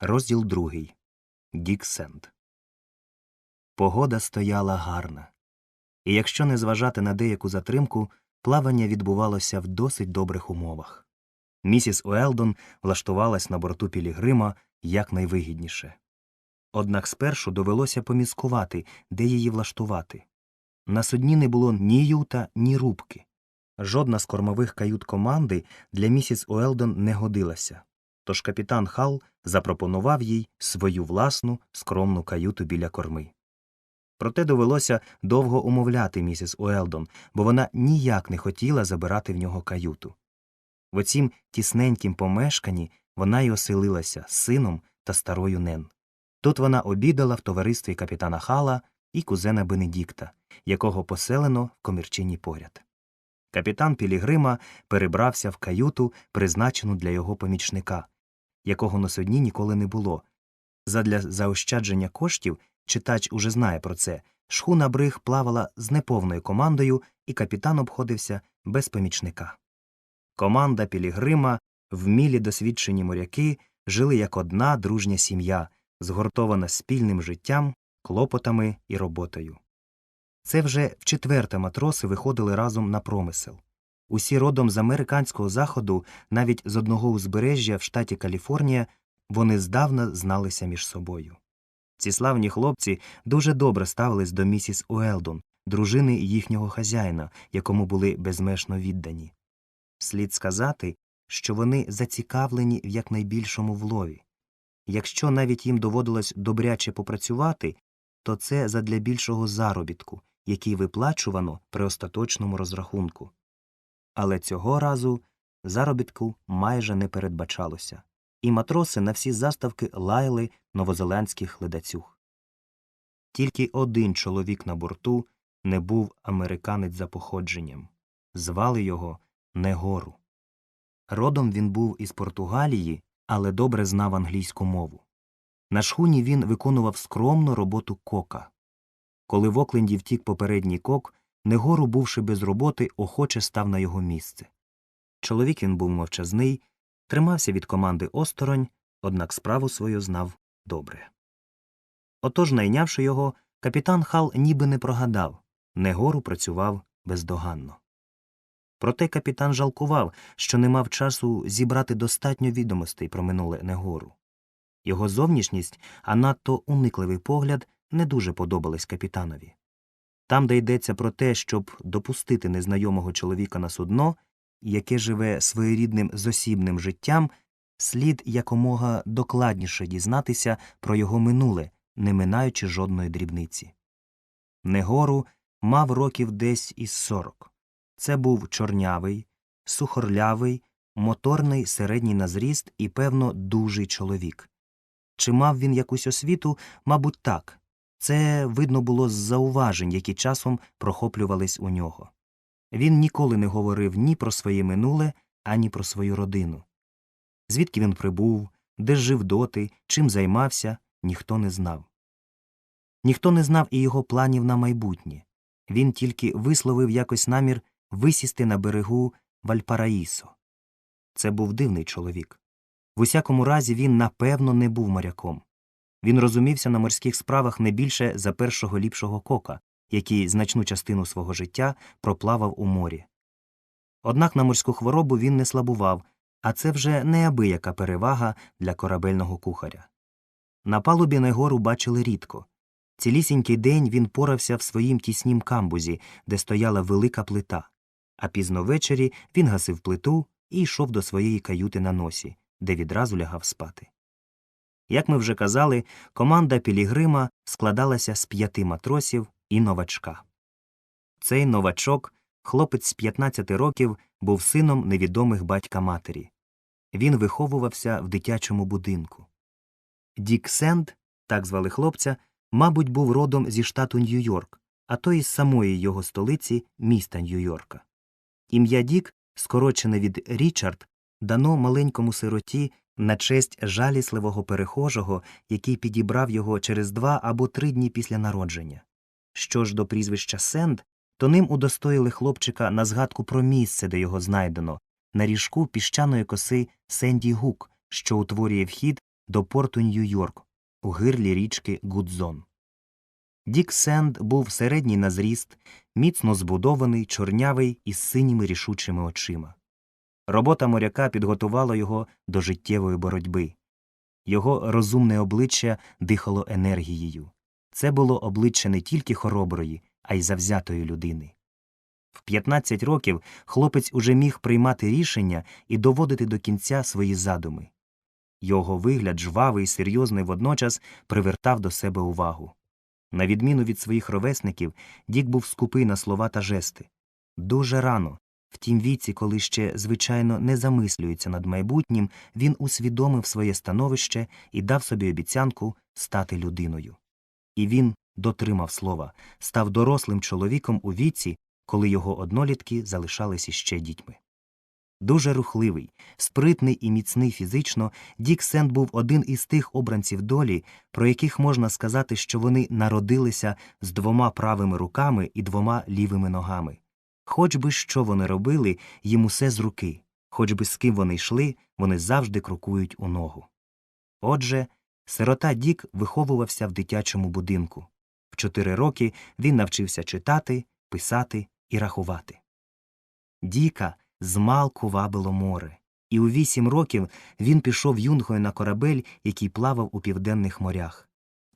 Розділ другий. Дік Сенд. Погода стояла гарна. І якщо не зважати на деяку затримку, плавання відбувалося в досить добрих умовах. Місіс Уелдон влаштувалась на борту Пілігрима якнайвигідніше. Однак спершу довелося поміскувати, де її влаштувати. На судні не було ні юта, ні рубки. Жодна з кормових кают команди для місіс Уелдон не годилася, тож капітан Хал запропонував їй свою власну скромну каюту біля корми. Проте довелося довго умовляти місіс Уелдон, бо вона ніяк не хотіла забирати в нього каюту. В оцім тісненькім помешканні вона й оселилася з сином та старою Нен. Тут вона обідала в товаристві капітана Хала і кузена Бенедікта, якого поселено в комірчині поряд. Капітан Пілігрима перебрався в каюту, призначену для його помічника, якого на судні ніколи не було. Задля заощадження коштів читач уже знає про це. Шхуна Бриг плавала з неповною командою, і капітан обходився без помічника. Команда Пілігрима, вмілі досвідчені моряки, жили як одна дружня сім'я, згуртована спільним життям, клопотами і роботою. Це вже вчетверте матроси виходили разом на промисел. Усі родом з американського заходу, навіть з одного узбережжя в штаті Каліфорнія, вони здавна зналися між собою. Ці славні хлопці дуже добре ставились до місіс Уелдон, дружини їхнього хазяїна, якому були безмежно віддані. Слід сказати, що вони зацікавлені в якнайбільшому влові. Якщо навіть їм доводилось добряче попрацювати, то це задля більшого заробітку, який виплачувано при остаточному розрахунку. Але цього разу заробітку майже не передбачалося, і матроси на всі заставки лаяли новозеландських ледацюг. Тільки один чоловік на борту не був американець за походженням. Звали його Негору. Родом він був із Португалії, але добре знав англійську мову. На шхуні він виконував скромну роботу кока. Коли в Окленді втік попередній кок, Негору, бувши без роботи, охоче став на його місце. Чоловік він був мовчазний, тримався від команди осторонь, однак справу свою знав добре. Отож, найнявши його, капітан Хал ніби не прогадав Негору працював бездоганно. Проте капітан жалкував, що не мав часу зібрати достатньо відомостей про минуле Негору. Його зовнішність, а надто уникливий погляд не дуже подобались капітанові. Там, де йдеться про те, щоб допустити незнайомого чоловіка на судно, яке живе своєрідним зосібним життям, слід якомога докладніше дізнатися про його минуле, не минаючи жодної дрібниці. Негору мав років десь із сорок. Це був чорнявий, сухорлявий, моторний середній на зріст і, певно, дужий чоловік. Чи мав він якусь освіту? Мабуть, так. Це видно було з зауважень, які часом прохоплювались у нього. Він ніколи не говорив ні про своє минуле, ані про свою родину. Звідки він прибув, де жив доти, чим займався, ніхто не знав. Ніхто не знав і його планів на майбутнє. Він тільки висловив якось намір висісти на берегу Вальпараїсо. Це був дивний чоловік. В усякому разі він напевно не був моряком. Він розумівся на морських справах не більше за першого ліпшого кока, який значну частину свого життя проплавав у морі. Однак на морську хворобу він не слабував, а це вже неабияка перевага для корабельного кухаря. На палубі Негору бачили рідко. Цілісінький день він порався в своїм тіснім камбузі, де стояла велика плита, а пізно ввечері він гасив плиту і йшов до своєї каюти на носі, де відразу лягав спати. Як ми вже казали, команда Пілігрима складалася з п'яти матросів і новачка. Цей новачок, хлопець з 15 років, був сином невідомих батька матері. Він виховувався в дитячому будинку. Дік Сенд, так звали хлопця, мабуть, був родом зі штату Нью-Йорк, а то із самої його столиці міста Нью-Йорка. Ім'я Дік, скорочене від Річард, дано маленькому сироті на честь жалісливого перехожого, який підібрав його через два або три дні після народження. Що ж до прізвища Сенд, то ним удостоїли хлопчика на згадку про місце, де його знайдено, на ріжку піщаної коси Сенді Гук, що утворює вхід до порту Нью-Йорк у гирлі річки Гудзон. Дік Сенд був середній на зріст, міцно збудований, чорнявий із синіми рішучими очима. Робота моряка підготувала його до життєвої боротьби. Його розумне обличчя дихало енергією. Це було обличчя не тільки хороброї, а й завзятої людини. В 15 років хлопець уже міг приймати рішення і доводити до кінця свої задуми. Його вигляд, жвавий і серйозний водночас, привертав до себе увагу. На відміну від своїх ровесників, Дік був скупий на слова та жести. Дуже рано, в тім віці, коли ще, звичайно, не замислюється над майбутнім, він усвідомив своє становище і дав собі обіцянку стати людиною. І він дотримав слова, став дорослим чоловіком у віці, коли його однолітки залишались іще дітьми. Дуже рухливий, спритний і міцний фізично, Дік Сенд був один із тих обранців долі, про яких можна сказати, що вони народилися з двома правими руками і двома лівими ногами. Хоч би що вони робили, їм усе з руки, хоч би з ким вони йшли, вони завжди крокують у ногу. Отже, сирота Дік виховувався в дитячому будинку. В чотири роки він навчився читати, писати і рахувати. Діка змалку вабило море, і у вісім років він пішов юнгою на корабель, який плавав у південних морях.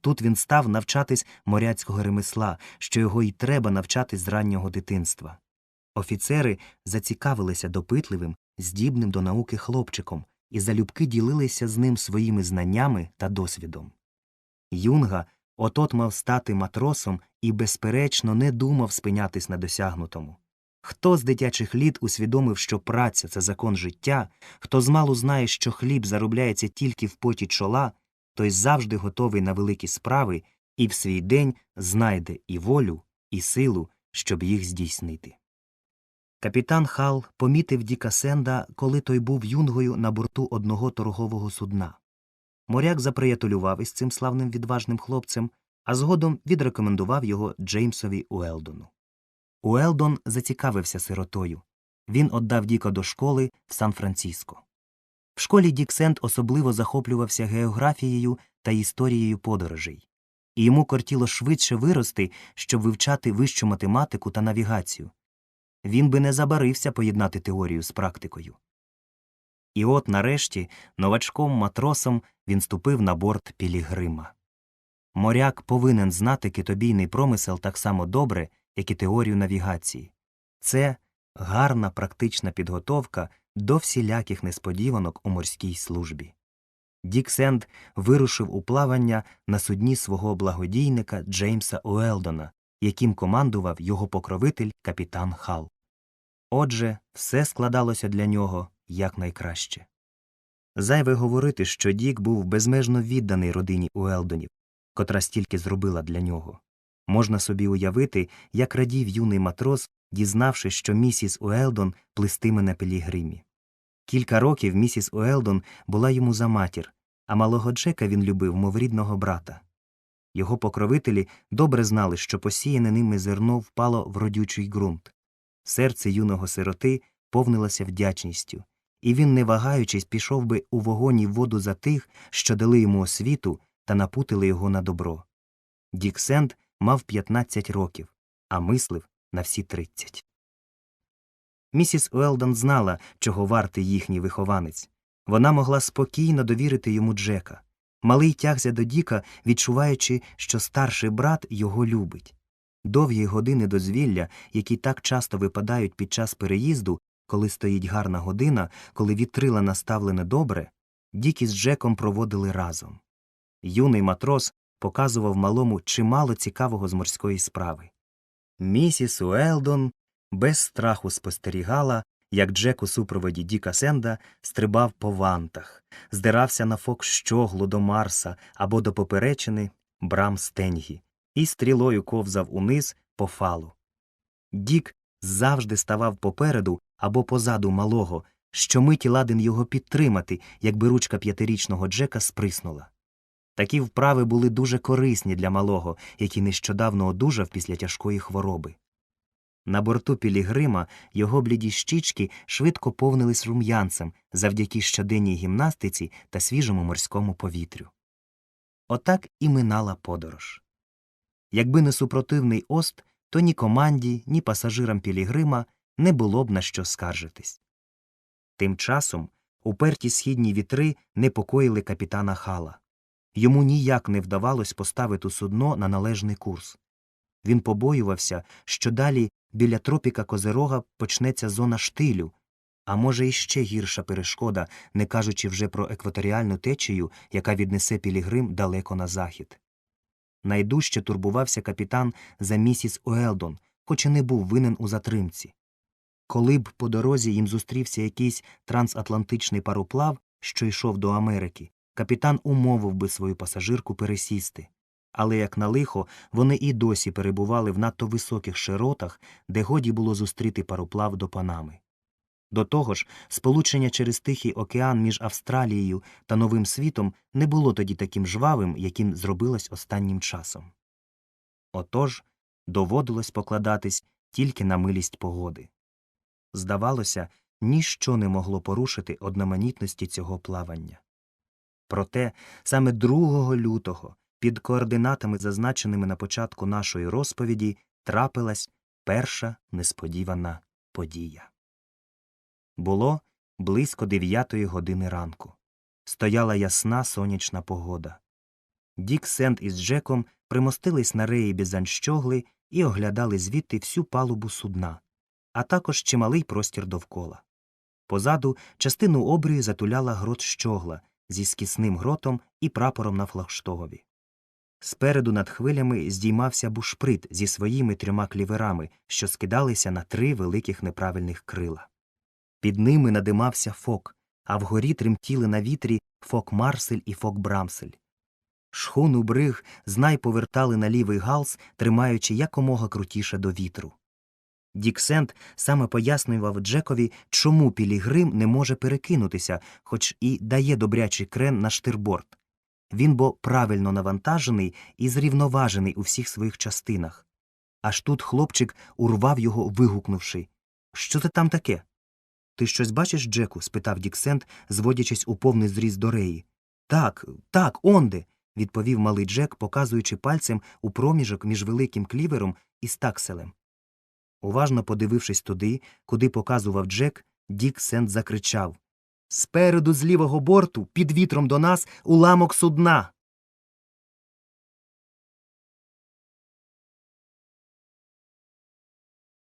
Тут він став навчатись моряцького ремесла, що його й треба навчати з раннього дитинства. Офіцери зацікавилися допитливим, здібним до науки хлопчиком і залюбки ділилися з ним своїми знаннями та досвідом. Юнга отот мав стати матросом і, безперечно, не думав спинятись на досягнутому. Хто з дитячих літ усвідомив, що праця це закон життя, хто змалу знає, що хліб заробляється тільки в поті чола, той завжди готовий на великі справи і в свій день знайде і волю, і силу, щоб їх здійснити. Капітан Хал помітив Діка Сенда, коли той був юнгою на борту одного торгового судна. Моряк заприятелював із цим славним відважним хлопцем, а згодом відрекомендував його Джеймсові Уелдону. Уелдон зацікавився сиротою. Він отдав Діка до школи в Сан-Франциско. В школі Дік Сенд особливо захоплювався географією та історією подорожей, і йому кортіло швидше вирости, щоб вивчати вищу математику та навігацію. Він би не забарився поєднати теорію з практикою. І от нарешті новачком матросом він ступив на борт Пілігрима. Моряк повинен знати китобійний промисел так само добре, як і теорію навігації. Це гарна практична підготовка до всіляких несподіванок у морській службі. Дік Сенд вирушив у плавання на судні свого благодійника Джеймса Уелдона, яким командував його покровитель капітан Хал. Отже, все складалося для нього якнайкраще. Зайве говорити, що Дік був безмежно відданий родині Уелдонів, котра стільки зробила для нього. Можна собі уявити, як радів юний матрос, дізнавшись, що місіс Уелдон плистиме на пілігримі. Кілька років місіс Уелдон була йому за матір, а малого Джека він любив, мов рідного брата. Його покровителі добре знали, що посіяне ними зерно впало в родючий ґрунт. Серце юного сироти повнилося вдячністю, і він, не вагаючись, пішов би у вогонь і воду за тих, що дали йому освіту та напутили його на добро. Дік Сенд мав 15 років, а мислив на всі 30. Місіс Уелдон знала, чого вартий їхній вихованець. Вона могла спокійно довірити йому Джека. Малий тягся до Діка, відчуваючи, що старший брат його любить. Довгі години дозвілля, які так часто випадають під час переїзду, коли стоїть гарна година, коли вітрила наставлене добре, Дік із Джеком проводили разом. Юний матрос показував малому чимало цікавого з морської справи. Місіс Уелдон без страху спостерігала, як Джек у супроводі Діка Сенда стрибав по вантах, здирався на фок щоглу до Марса або до поперечини брам Стенгі і стрілою ковзав униз по фалу. Дік завжди ставав попереду або позаду малого, щомиті ладен його підтримати, якби ручка п'ятирічного Джека сприснула. Такі вправи були дуже корисні для малого, який нещодавно одужав після тяжкої хвороби. На борту Пілігрима його бліді щічки швидко повнились рум'янцем завдяки щоденній гімнастиці та свіжому морському повітрю. Отак і минала подорож. Якби не супротивний ост, то ні команді, ні пасажирам Пілігрима не було б на що скаржитись. Тим часом уперті східні вітри непокоїли капітана Хала. Йому ніяк не вдавалось поставити судно на належний курс. Він побоювався, що далі біля тропіка Козерога почнеться зона штилю, а може іще гірша перешкода, не кажучи вже про екваторіальну течію, яка віднесе Пілігрим далеко на захід. Найдужче турбувався капітан за місіс Уелдон, хоч і не був винен у затримці. Коли б по дорозі їм зустрівся якийсь трансатлантичний пароплав, що йшов до Америки, капітан умовив би свою пасажирку пересісти. Але, як на лихо, вони і досі перебували в надто високих широтах, де годі було зустріти пароплав до Панами. До того ж, сполучення через Тихий океан між Австралією та Новим світом не було тоді таким жвавим, яким зробилось останнім часом. Отож, доводилось покладатись тільки на милість погоди. Здавалося, ніщо не могло порушити одноманітності цього плавання. Проте саме 2 лютого, під координатами, зазначеними на початку нашої розповіді, трапилась перша несподівана подія. Було близько дев'ятої години ранку. Стояла ясна сонячна погода. Дік Сент із Джеком примостились на реї Бізанщогли і оглядали звідти всю палубу судна, а також чималий простір довкола. Позаду частину обрію затуляла грот щогла зі скісним гротом і прапором на флагштогові. Спереду над хвилями здіймався бушприт зі своїми трьома кліверами, що скидалися на три великих неправильних крила. Під ними надимався фок, а вгорі тремтіли на вітрі фок Марсель і фок Брамсель. Шхуну бриг знай повертали на лівий галс, тримаючи якомога крутіше до вітру. Дік Сент саме пояснював Джекові, чому Пілігрим не може перекинутися, хоч і дає добрячий крен на штирборд. Він бо правильно навантажений і зрівноважений у всіх своїх частинах. Аж тут хлопчик урвав його, вигукнувши Що це там таке? Ти щось бачиш, Джеку? спитав Дік Сент, зводячись у повний зріз до реї. Так, так, онде. відповів малий Джек, показуючи пальцем у проміжок між великим клівером і стакселем. Уважно подивившись туди, куди показував Джек, Дік Сент закричав Спереду з лівого борту, під вітром до нас, уламок судна.